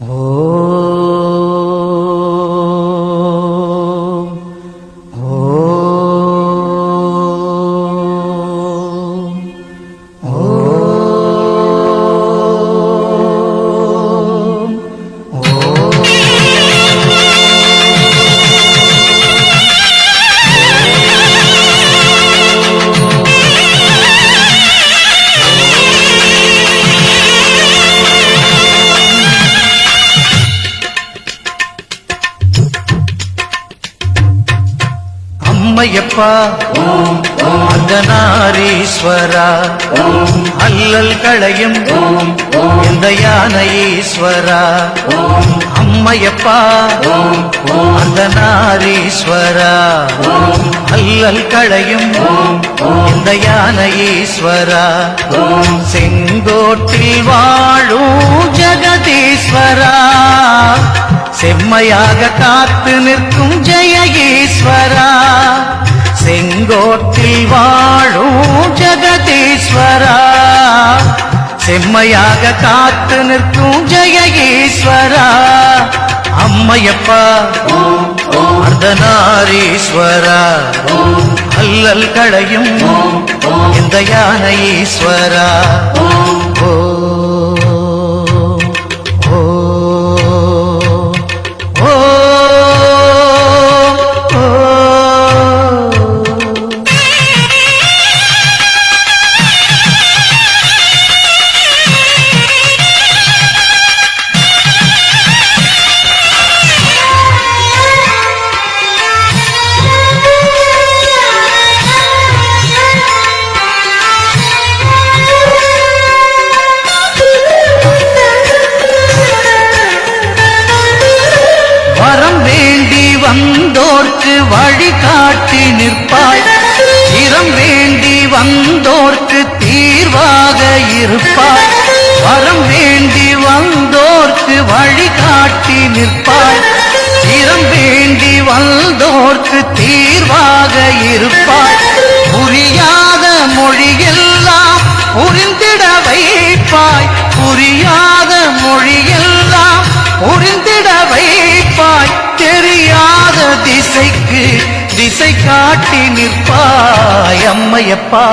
뭐 அம்மையப்பா அர்த்தநாரீஸ்வரா அல்லல் களையும் இந்த யானையீஸ்வரா அம்மையப்பா. அர்த்தநாரீஸ்வரா அல்லல் களையும் இந்த யானையீஸ்வரா செங்கோட்டில் வாழும் ஜெகதீஸ்வரா. செம்மையாக காத்து நிற்கும் ஜெய ஈஸ்வரா. செங்கோட்டில் வாழும் ஜெகதீஸ்வரா. செம்மையாக காத்து நிற்கும் ஜெய ஈஸ்வரா அம்மையப்பா அர்த்தநாரீஸ்வரா. அல்லல் களையும் இந்த யானை ஈஸ்வரா. நமக்கு வழிகாட்டி நிற்பாய் இரம் வேண்டி வந்தோர்க்கு தீர்வாக இருப்பாய் வரம் வேண்டி வந்தோர்க்கு வழிகாட்டி நிற்பாய் இரம் வேண்டி வந்தோர்க்கு தீர்வாக திசைக்கு திசை காட்டி நிற்பாய் அம்மையப்பா.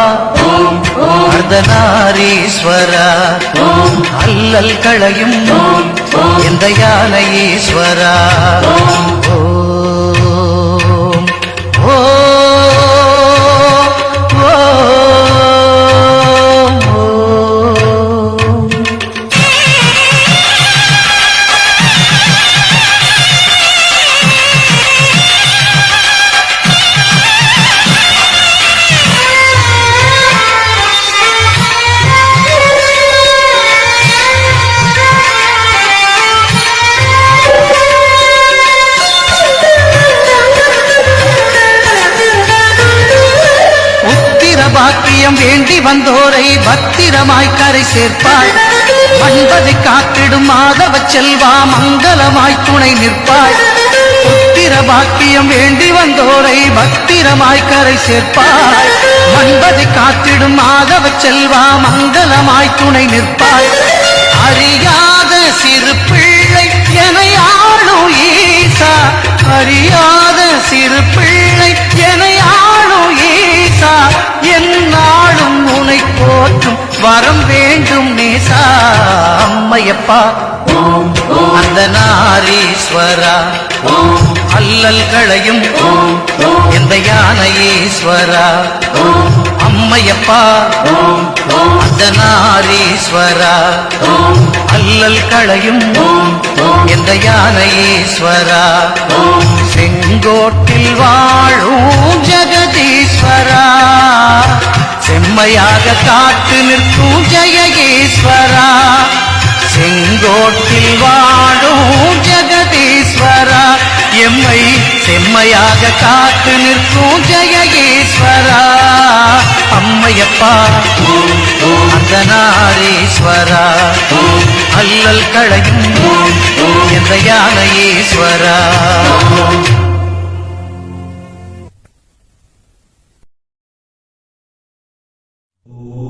அர்த்தநாரீஸ்வரா அல்லல் களையும் எந்த யானை ஈஸ்வரா. பாக்கியம் வேண்டி வந்தோரை பத்திரமாய் கரை சேர்ப்பாய். மண்பதி காத்திடும் மாதவ செல்வா மங்களமாய் துணை நிற்பாய். உத்திர பாக்கியம் வேண்டி வந்தோரை பத்திரமாய் கரை சேர்ப்பாய். மண்பதி காத்திடும் மாதவ செல்வா மங்களமாய் துணை நிற்பாய். அறியாத சிறுப்பு வரம் வேண்டும் நேசா அம்மையப்பா. அந்த நாரீஸ்வரா அல்லல் களையும் எந்த யானையீஸ்வரா. அம்மையப்பா அந்த நாரீஸ்வரா. அல்லல் களையும் எந்த யானையீஸ்வரா. செங்கோட்டில் வாழும் ஜெகதீஸ்வரா. செம்மையாக காத்து நிற்கும் ஜெய ஈஸ்வரா செங்கோட்டில் வாழும் ஜெகதீஸ்வரா. எம்மை செம்மையாக காத்து நிற்கும் ஜெய ஈஸ்வரா அம்மையப்பா அந்த நாரீஸ்வரா அல்லல் களையும் எந்த யானை ஈஸ்வரா. Oh.